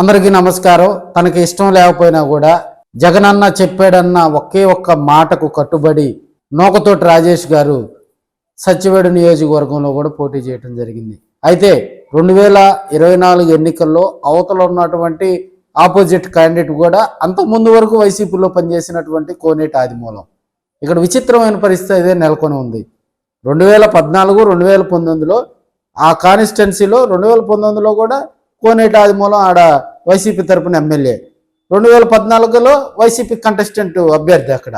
అందరికీ నమస్కారం. తనకి ఇష్టం లేకపోయినా కూడా జగనన్న చెప్పాడన్న ఒకే ఒక్క మాటకు కట్టుబడి నూకతోటి రాజేష్ గారు సత్యవేడు నియోజకవర్గంలో కూడా పోటీ చేయడం జరిగింది. అయితే రెండు వేల ఇరవై నాలుగు ఎన్నికల్లో అవతల ఉన్నటువంటి ఆపోజిట్ క్యాండిడేట్ కూడా అంత ముందు వరకు వైసీపీలో పనిచేసినటువంటి కోనేటి ఆదిమూలం. ఇక్కడ విచిత్రమైన పరిస్థితి అదే నెలకొని ఉంది. రెండు వేల పద్నాలుగు రెండు వేల పంతొమ్మిదిలో ఆ కాన్స్టిట్యున్సీలో రెండు వేల పంతొమ్మిదిలో కూడా కోనేటి ఆదిమూలం ఆడ వైసీపీ తరపున ఎమ్మెల్యే. రెండు వేల పద్నాలుగులో వైసీపీ కంటెస్టెంట్ అభ్యర్థి అక్కడ.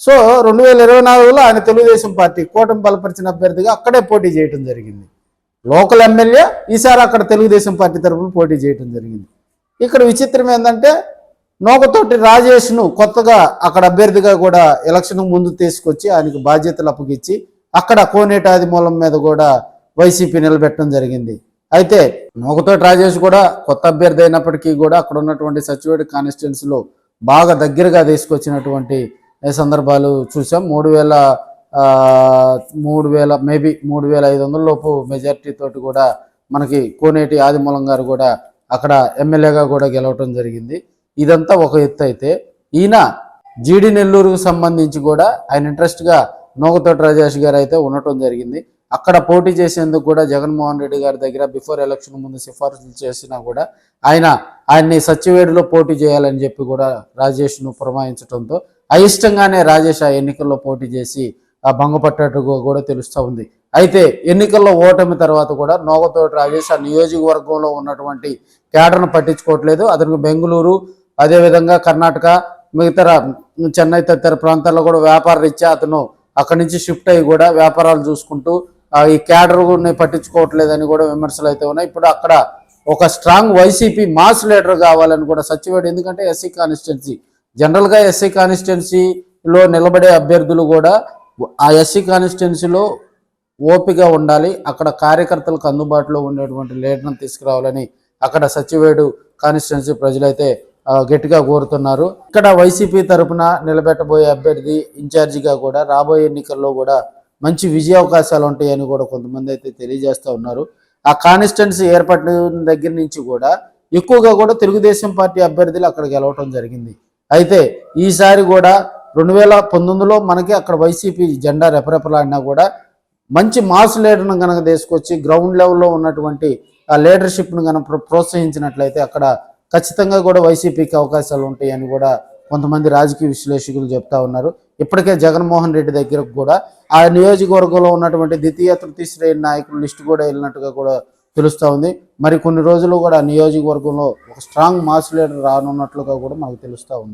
సో రెండు వేల ఇరవై నాలుగులో ఆయన తెలుగుదేశం పార్టీ కూటమి బలపరిచిన అభ్యర్థిగా అక్కడే పోటీ చేయడం జరిగింది. లోకల్ ఎమ్మెల్యే ఈసారి అక్కడ తెలుగుదేశం పార్టీ తరపున పోటీ చేయడం జరిగింది. ఇక్కడ విచిత్రం ఏంటంటే నోకతోటి రాజేష్ను కొత్తగా అక్కడ అభ్యర్థిగా కూడా ఎలక్షన్ ముందు తీసుకొచ్చి ఆయనకు బాధ్యతలు అప్పగించి అక్కడ కోనేటాది మూలం మీద కూడా వైసీపీ నిలబెట్టడం జరిగింది. అయితే నోకతోటి రాజేష్ కూడా కొత్త అభ్యర్థి అయినప్పటికీ కూడా అక్కడ ఉన్నటువంటి సచివేడి కాన్స్టిట్యున్సీలో బాగా దగ్గరగా తీసుకొచ్చినటువంటి సందర్భాలు చూసాం? మూడు వేల మూడు వేల మేబీ మూడు వేల ఐదు వందల లోపు మెజార్టీ తోటి కూడా మనకి కోనేటి ఆదిమూలం గారు కూడా అక్కడ ఎమ్మెల్యేగా కూడా గెలవటం జరిగింది. ఇదంతా ఒక ఎత్తు అయితే. ఈయన జీడి నెల్లూరుకు సంబంధించి కూడా ఆయన ఇంట్రెస్ట్గా నోగతోటి రాజేష్ గారు అయితే ఉండటం జరిగింది. అక్కడ పోటీ చేసేందుకు కూడా జగన్మోహన్ రెడ్డి గారి దగ్గర బిఫోర్ ఎలక్షన్ ముందు సిఫార్సులు చేసినా కూడా ఆయన ఆయన్ని సచివేడులో పోటీ చేయాలని చెప్పి కూడా రాజేష్ను పురమాయించడంతో అయిష్టంగానే రాజేష్ ఆ ఎన్నికల్లో పోటీ చేసి ఆ భంగపట్టట్టుగా కూడా తెలుస్తూ ఉంది. అయితే ఎన్నికల్లో ఓటమి తర్వాత కూడా నోగతోటి రాజేష్ ఆ నియోజకవర్గంలో ఉన్నటువంటి కేడర్ను పట్టించుకోవట్లేదు. అతనికి బెంగళూరు అదేవిధంగా కర్ణాటక మిగతా చెన్నై తదితర ప్రాంతాల్లో కూడా వ్యాపార రీత్యా అతను అక్కడి నుంచి షిఫ్ట్ అయ్యి కూడా వ్యాపారాలు చూసుకుంటూ ఈ క్యాడర్ని పట్టించుకోవట్లేదని కూడా విమర్శలు అయితే ఉన్నాయి. ఇప్పుడు అక్కడ ఒక స్ట్రాంగ్ వైసీపీ మాస్ లీడర్ కావాలని కూడా సచివాడు ఎందుకంటే ఎస్సీ కాన్స్టిట్యున్సీ జనరల్గా ఎస్సీ కాన్స్టిట్యున్సీలో నిలబడే అభ్యర్థులు కూడా ఆ ఎస్సీ కాన్స్టిట్యున్సీలో ఓపిక ఉండాలి అక్కడ కార్యకర్తలకు అందుబాటులో ఉండేటువంటి లీడర్ని తీసుకురావాలని అక్కడ సచివేడు కాన్స్టిట్యున్సీ ప్రజలైతే గట్టిగా కోరుతున్నారు. ఇక్కడ వైసీపీ తరపున నిలబెట్టబోయే అభ్యర్థి ఇన్ఛార్జిగా కూడా రాబోయే ఎన్నికల్లో కూడా మంచి విజయ అవకాశాలు ఉంటాయని కూడా కొంతమంది అయితే తెలియజేస్తూ ఉన్నారు. ఆ కాన్స్టెన్సీ ఏర్పడిన దగ్గర నుంచి కూడా ఎక్కువగా కూడా తెలుగుదేశం పార్టీ అభ్యర్థులు అక్కడ గెలవటం జరిగింది. అయితే ఈసారి కూడా రెండు వేల పంతొమ్మిదిలో మనకి అక్కడ వైసీపీ జెండా రెపరెపలాడినా కూడా మంచి మాస్ లీడర్ను కనుక తీసుకొచ్చి గ్రౌండ్ లెవెల్లో ఉన్నటువంటి ఆ లీడర్షిప్ను కనుక ప్రోత్సహించినట్లయితే అక్కడ ఖచ్చితంగా కూడా వైసీపీకి అవకాశాలు ఉంటాయని కూడా కొంతమంది రాజకీయ విశ్లేషకులు చెప్తా ఉన్నారు. ఇప్పటికే జగన్మోహన్ రెడ్డి దగ్గరకు కూడా ఆ నియోజకవర్గంలో ఉన్నటువంటి ద్వితీయ తృతీయ శ్రేణి నాయకుల లిస్టు కూడా వెళ్ళినట్టుగా కూడా తెలుస్తూ ఉంది. మరి కొన్ని రోజులు కూడా నియోజకవర్గంలో ఒక స్ట్రాంగ్ మాస్ లీడర్ రానున్నట్లుగా కూడా మనకు తెలుస్తూ ఉంది.